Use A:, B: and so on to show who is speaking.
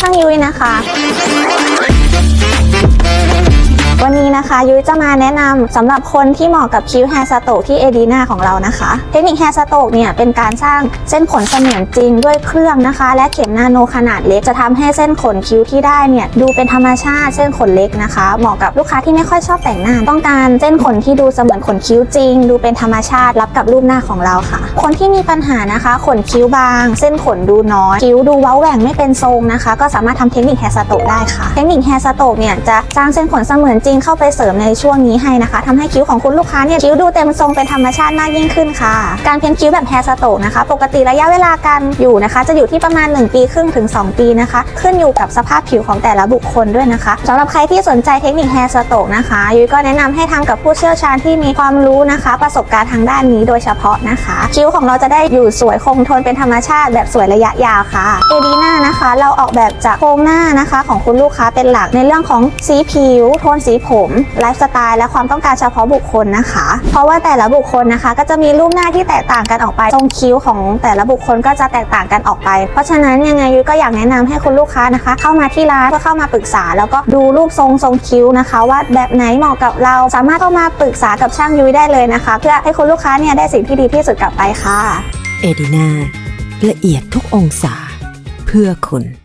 A: ช่างยุ้ยนะคะ นะคะยุ้ยจะมาแนะนำสำหรับคนที่เหมาะกับคิ้วแฮร์สโตกที่เอดีนาของเรานะคะ เทคนิคแฮร์สโตกเนี่ยเป็นการสร้างเส้นขนเสมือนจริงด้วยเครื่องนะคะ และเข็มนาโนขนาดเล็กจะทำให้เส้นขนคิ้วที่ได้เนี่ยดูเป็นธรรมชาติเส้นขนเล็กนะคะ เหมาะกับลูกค้าที่ไม่ค่อยชอบแต่งหน้า ต้องการเส้นขนที่ดูเสมือนขนคิ้วจริง ดูเป็นธรรมชาติรับกับรูปหน้าของเราค่ะ คนที่มีปัญหานะคะ ขนคิ้วบาง เส้นขนดูน้อยคิ้วดูเว้าแหว่งไม่เป็นทรงนะคะ ก็สามารถทำเทคนิคแฮร์สโตกได้ค่ะ เทคนิคแฮร์สโตกเนี่ยจะสร้างเส้นขนเสมือนจริงเข้าไปเสริมในช่วงนี้ให้นะคะทำให้คิ้วของคุณลูกค้าเนี่ยคิ้วดูเต็มทรงเป็นธรรมชาติมากยิ่งขึ้นค่ะ การเพ้นคิ้วแบบแฮร์สโตกนะคะ ปกติระยะเวลาการอยู่นะคะ จะอยู่ที่ประมาณ 1 ปีครึ่งถึง 2 ปีนะคะ ขึ้นอยู่กับสภาพผิวของแต่ละบุคคลด้วยนะคะสำหรับใครที่สนใจเทคนิคแฮร์สโตกนะคะยุ้ยก็แนะนำให้ทำกับผู้เชี่ยวชาญที่มีความรู้นะคะ ประสบการณ์ทางด้านนี้โดยเฉพาะนะคะ คิ้วของเราจะได้อยู่สวยคงทนเป็นธรรมชาติแบบสวยระยะยาวค่ะเอดีนานะคะ เราออกแบบจากโครงหน้านะคะ ของคุณลูกค้าเป็นหลักในเรื่องของสีผิว โทนสีผมไลฟ์สไตล์และความต้องการเฉพาะบุคคลนะคะ เพราะว่าแต่ละบุคคลนะคะ ก็จะมีรูปหน้าที่แตกต่างกันออกไปทรงคิ้วของแต่ละบุคคลก็จะแตกต่างกันออกไป เพราะฉะนั้นยังไงยุ้ยก็อยากแนะนำให้คุณลูกค้านะคะ เข้ามาที่ร้านเพื่อเข้ามาปรึกษา แล้วก็ดูรูปทรงทรงคิ้วนะคะ ว่าแบบไหนเหมาะกับเราสามารถเข้ามาปรึกษากับช่างยุ้ยได้เลยนะคะ เพื่อให้คุณลูกค้าเนี่ยได้สิ่งที่ดีที่สุดกลับไปค่ะ
B: เอดินาละเอียดทุกองศา เพื่อคุณ